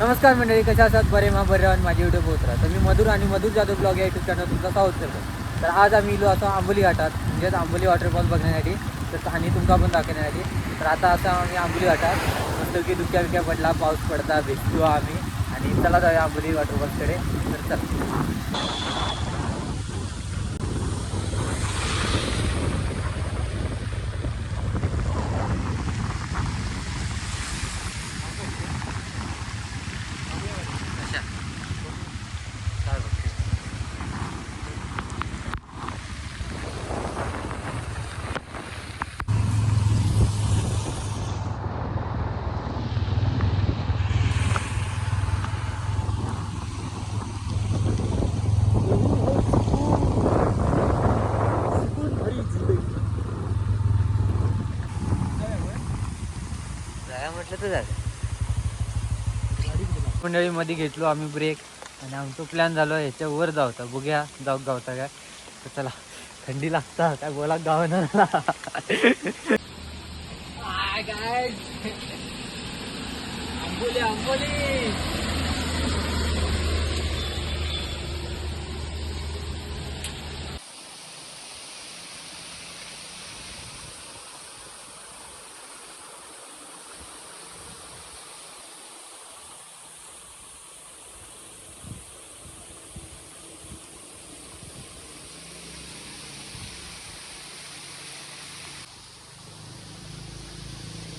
नमस्कार मंडळी कशा असतात बरे मा बरे आणि माझे व्हिडिओ पोहोचरा तर मी मधुर आणि मधुर जाधव ब्लॉग या युट्यूब चॅनल तुमचा स्वागत करतो. तर आज आम्ही इलो असं आंबोली घाटात म्हणजेच आंबोली वॉटरफॉल बघण्यासाठी तर आणि तुमका पण दाखवण्यासाठी. तर आता असं आम्ही आंबोली घाटात म्हणतो की दुख्या बिक्या पडला पाऊस पडता भेटतो आम्ही. आणि चला जाऊया आंबोली वॉटरफॉलकडे तर चला. झालं. मंडळी मध्ये घेतलो आम्ही ब्रेक आणि आमचं प्लॅन झालो ह्याच्या वर जावता बघूया जाऊ गावता काय? तर चला थंडी लागता काय बोला गाव ना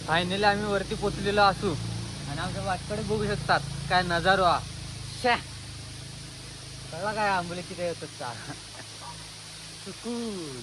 फायनली आम्ही वरती पोचलेलो असू. आणि आमच्या वाटकडे बघू शकतात. काय नजारो हा. शे. कळला काय आंबोली किती येतात का? सुकून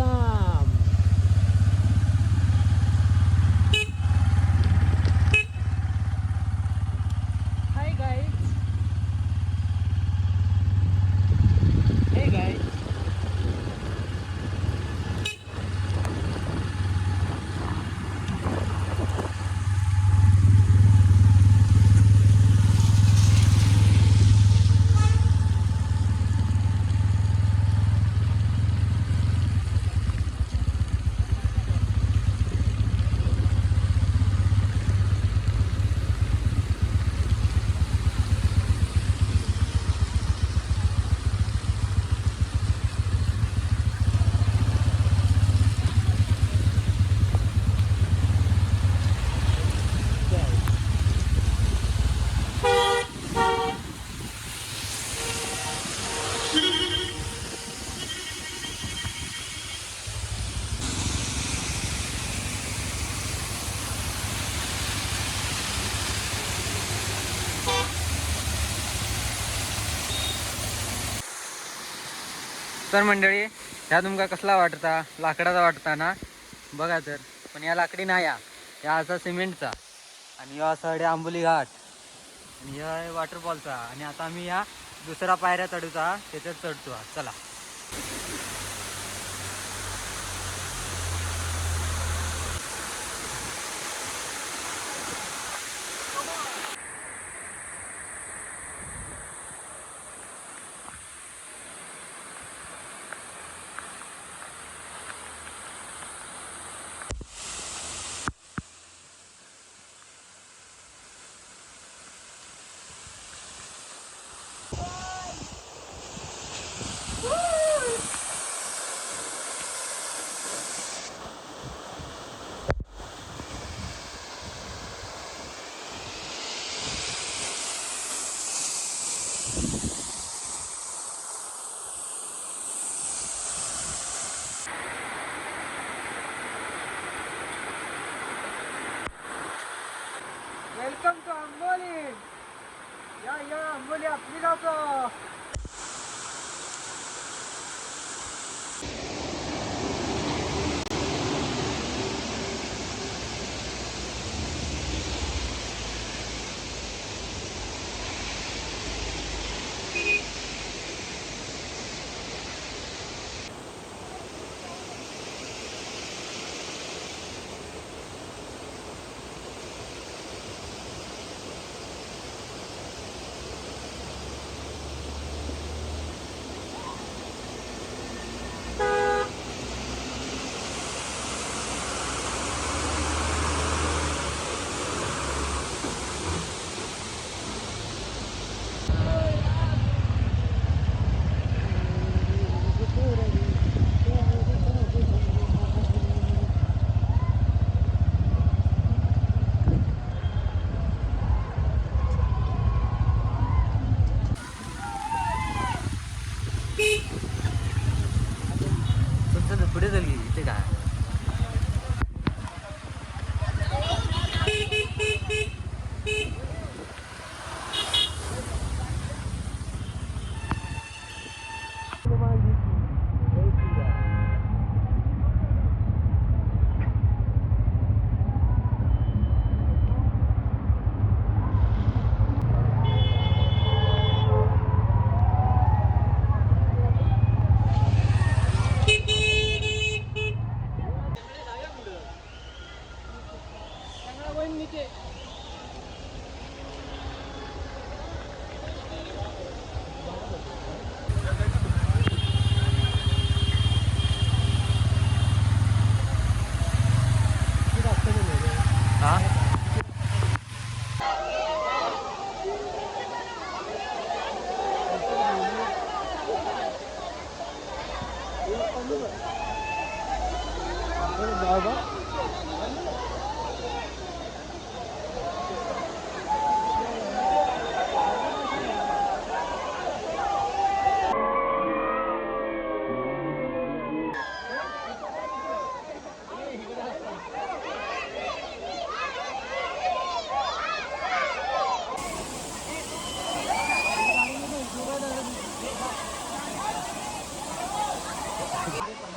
だ तर मंडळी ह्या तुमका कसला वाटता? लाकडाचा वाटता ना? बघा तर. पण या लाकडी नाही या या असा सिमेंटचा. आणि या असा आहे आंबोली घाट. आणि ह्या आहे वॉटरफॉलचा आणि आता आम्ही या दुसरा पायऱ्या चढूचा त्याच्यात चढतो चला.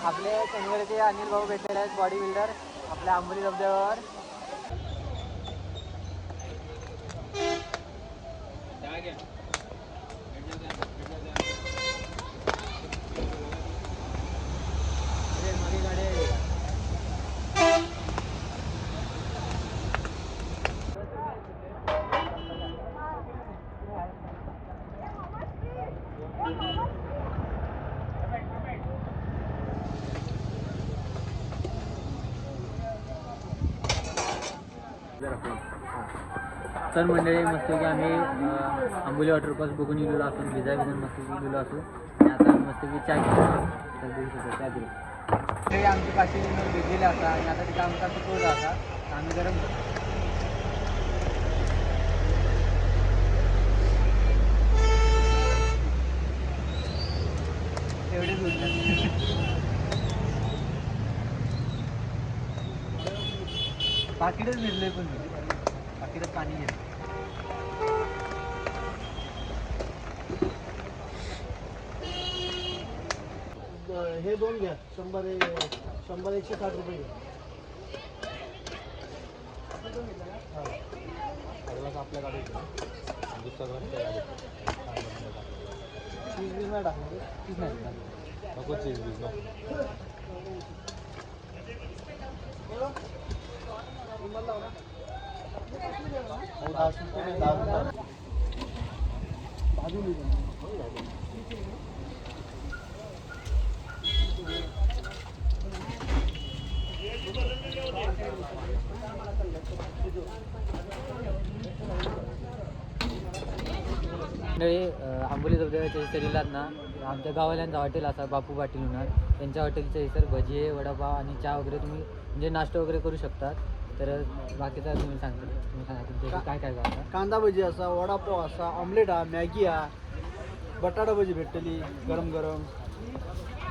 आपले कन्वेरचे अनिल भाऊ भेटलेले आहेत बॉडी बिल्डर आपल्या आंबोली धबधब्यावर. अरे, तर मंडळी मस्त की आम्ही अं, आंबोली वॉटरफॉल्स बघून गेलेलो असून भिजा बघून मस्त गेलेलो असू आणि आता मस्त की चाय घेतो. तर देऊ शकतो चाय देऊ हे आमची पाचशे लिटर भिजलेले असा आणि आता तिथे आमचा सुकवला असा आम्ही गरम करतो. तेवढेच पाकिटच भिजलोय पण मी पाकिटात पाणी. घेत हे दोन घ्या. शंभर शंभर एकशे साठ रुपये घ्या. आपल्या गाडीत चीज़ बीज नाही टाकणार तीच नाही नको चीज़ बीज नको दहा दहा मंडळी आंबोली धबधब्याच्या इसरीलात ना? आमच्या गावाल्यांचा हॉटेल असा बापू पाटील म्हणून त्यांच्या हॉटेलचं इतर भजी वडापाव आणि चहा वगैरे तुम्ही म्हणजे नाश्ता वगैरे करू शकतात. तर बाकीचा तुम्ही सांगता तुम्ही सांगा तुमच्या काय काय करता? कांदा भजी असा वडापाव असा ऑमलेट हा मॅगी हा बटाटा भजी भेटली गरम गरम.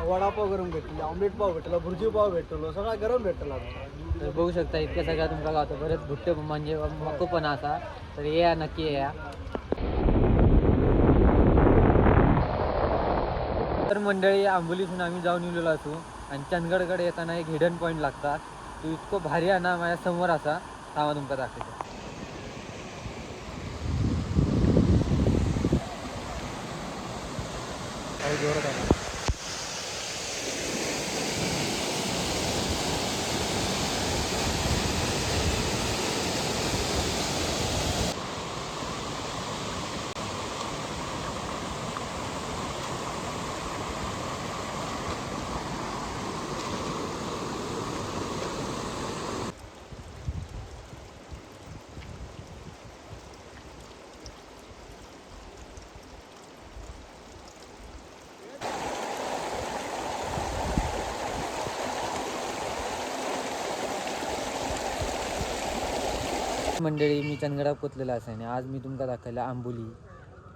वडापाव गरम भेटली ऑमलेट पाव भेटला भुर्जी पाव भेटलो सगळा गरम भेटला. तर बघू शकता इतक्या सगळ्या तुमचा गावतो बरेच भुट्टे म्हणजे मको पण असा. तर या नक्की या. तर मंडळी आंबोलीतून आम्ही जाऊन येलेलो असू. आणि चंदगडकडे येताना एक हिडन पॉईंट लागतात. तो इतको भारी आहे ना माझ्यासमोर असा. थांबा तुमका दाखवतो. जोरात आला. मंडळी मी चंदगडा पोचलेला असायने आज मी तुमका दाखवला आंबोली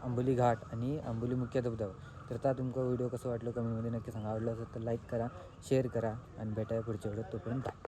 आंबोली घाट आणि आंबोली मुख्य धबधबा. तर ता तुमका व्हिडिओ कसं वाटलं कमेंटमध्ये नक्की सांगा. आवडलं असेल तर लाईक करा शेअर करा आणि भेटाया पुढच्या व्हिडिओत तोपर्यंत.